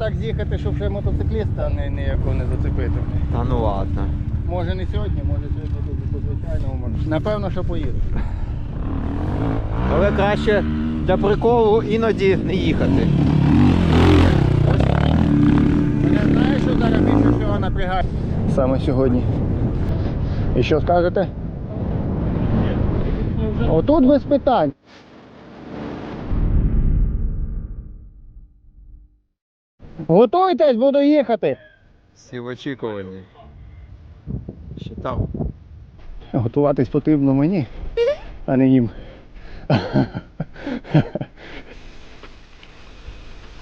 так з'їхати, щоб ще мотоцикліста не, ніякого не зацепити. Та ну ладно. Може не сьогодні, може сьогодні тут по звичайному. може. Напевно, що поїду. Але краще для приколу іноді не їхати. Мене знаєш, що зараз більше всього напрягає? Саме сьогодні. І що скажете? Отут без питань. Готуйтесь, буду їхати. Всі в очікуванні. Ще. Готуватись потрібно мені, а не їм.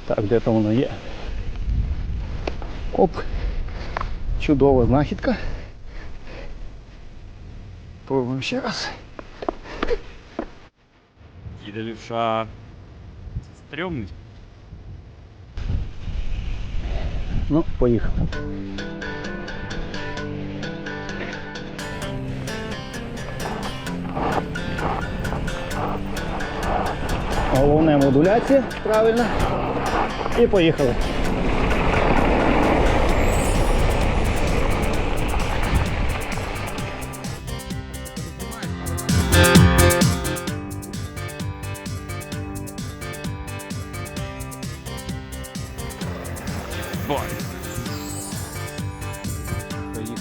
Так, де то воно є? Оп. Чудова знахідка. Пробуємо ще раз. Їде лівша. Стрьомний. Ну, поїхали. Головне модуляція, правильно. І поїхали.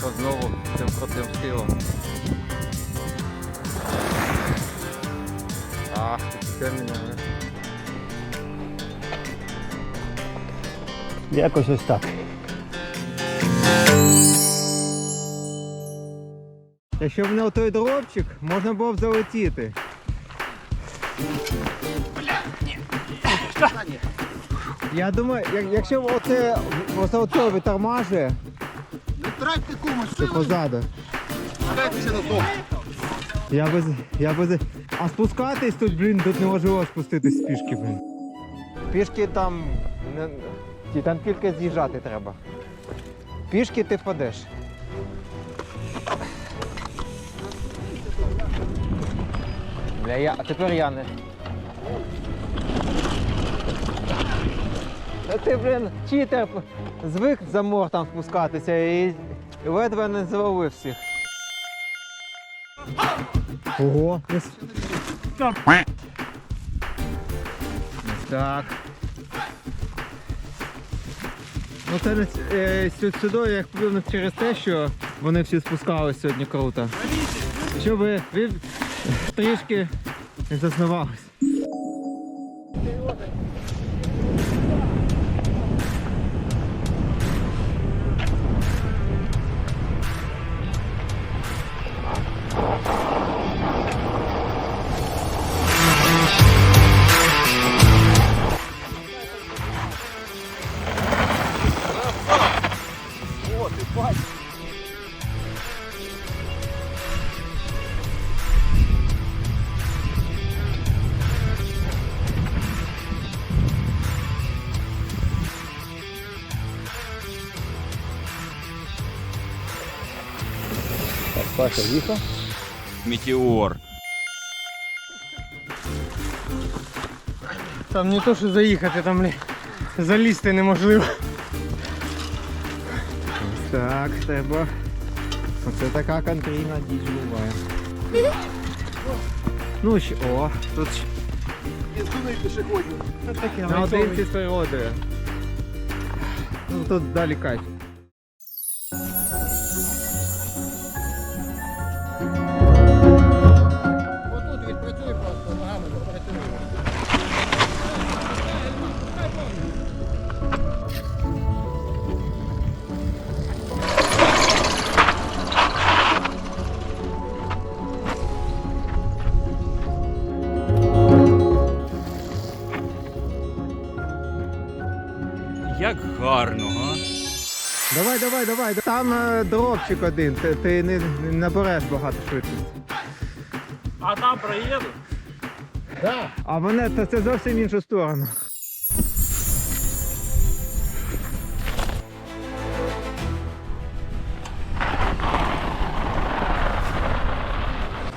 Поїхав знову цим крутим схилом. Ах, ти тепер мене. Якось ось так. Якщо б не той дробчик, можна було б залетіти. Я думаю, як- якщо б оце оце оце витормажує, Тратьте кому, то позаду. Дайтеся на дом. Я без. Я без. А спускатись тут, блін, тут неможливо спуститись з пішки, блін. Пішки там. Не... ті, Там тільки з'їжджати треба. Пішки ти впадеш. Бля, я... А тепер я не. Та ти, блін, читер звик за мортом спускатися і ледве не завалив всіх. Ого. Ось так. Ну це е, сюди я їх плюнув через те, що вони всі спускались сьогодні круто. Щоб ви ви трішки не зазнавались. Паша їхав. Метеор. Там не то, що заїхати, там блін, залізти неможливо. Так, треба. Оце така контрійна діч буває. Ну що, о, тут ж Таке наодинці з природою. Ну тут далі кайф. Як гарно, га? Давай, давай, давай. Там е, дропчик один, ти, ти не, не набереш багато швидкості. А там проїду? Да. А мене то це зовсім іншу сторону.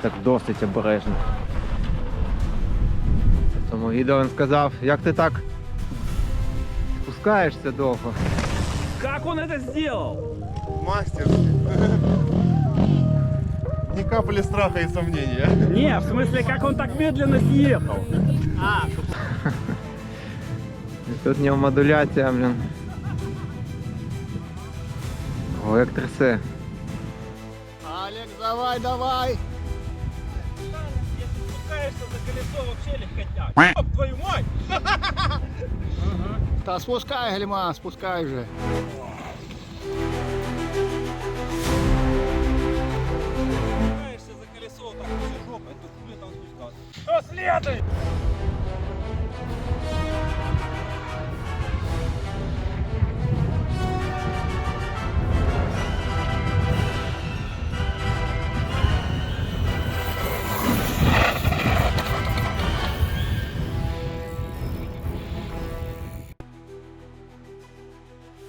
Так досить обережно. В тому відео він сказав, як ти так спускаєшся спускаєшся довго. Как он это сделал? Мастер. Ни капли страха и сомнения. Не, в смысле, как он так медленно съехал? Тут в нього модуляція, блін. О, як трясе. Алекс, давай, давай. Спускаешься за колесо, вообще легкотняк. Оп, твою мать! Та спускай, Гельма, спускай вже. Спускаешься за колесо, так все жопой, то хули там спускаться. Что следует?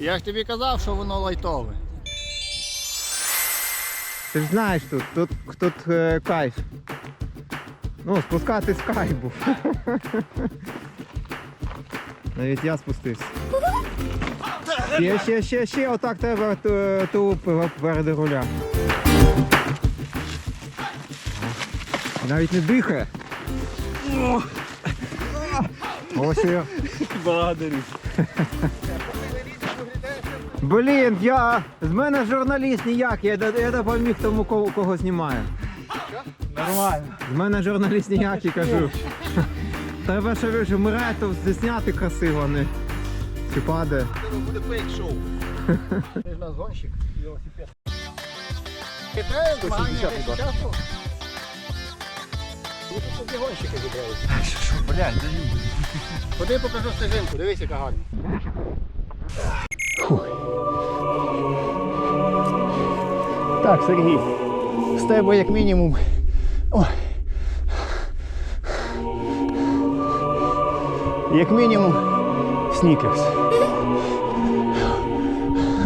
Я ж тобі казав, що воно лайтове. Ти ж знаєш тут, тут, тут е, кайф. Ну, спускатись кайф був. Навіть я спустився. Ще, ще, ще, ще, отак треба ту- ту перед руля. Навіть не дихає. Ось я. Благодарю. Блін, я з мене журналіст ніяк, я, я допоміг тому, кого, кого знімаю. Нормально. З мене журналіст ніякий кажу. Треба, що ви ж вмирає, то засняти красиво, не чи падає. Буде фейк-шоу. Ти ж нас гонщик, велосипед. Китаю, часу. Тут собі гонщики зібралися. Блядь, да Ходи покажу стежинку, дивись, яка гарна. Так, Сергій, з тебе як мінімум. Ой. Як мінімум снікерс.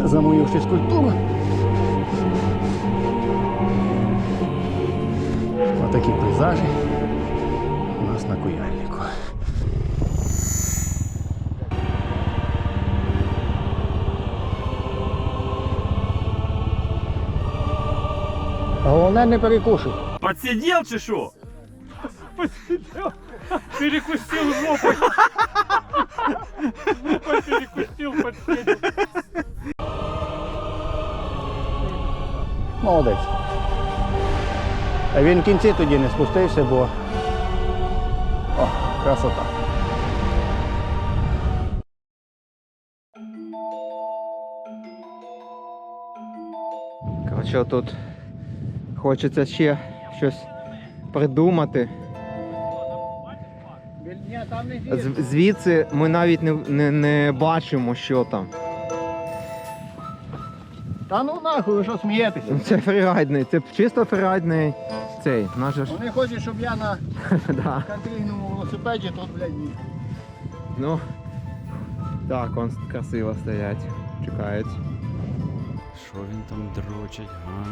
За мою фізкультуру. Отакі пейзажі на куяльнику. Головне не перекушуй. Подсидел, чи шо? Подсидел. Перекусил жопой. Жопой перекусил, подсидел. Молодець. А він в кінці тоді не спустився, бо. Красота. Коротше, тут хочеться ще щось придумати. Звідси ми навіть не, не, не бачимо, що там. Та ну нахуй, ви що смієтеся? Це фрірайдний, це чисто фрірайдний цей. Наш же ж. Вони хочуть, щоб я на Да. велосипеді тут, блядь, ні. Ну, так, он красиво стоять. Чекають. Що він там дрочить, га?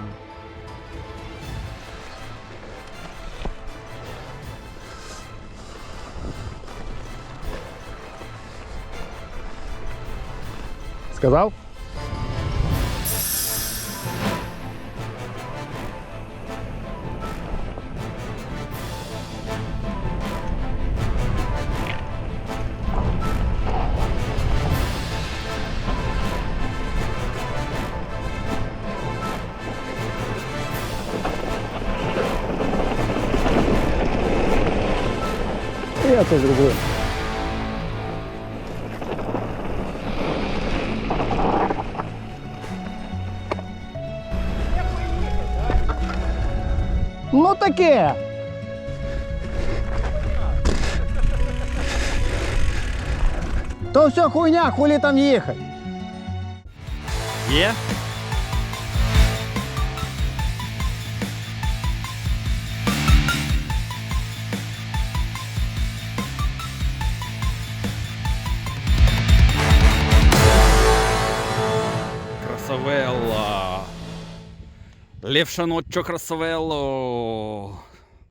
Сказав? Я це зроблю. Ну таке. То все хуйня, хулі там їхати. Є? Левшаночо красавелло.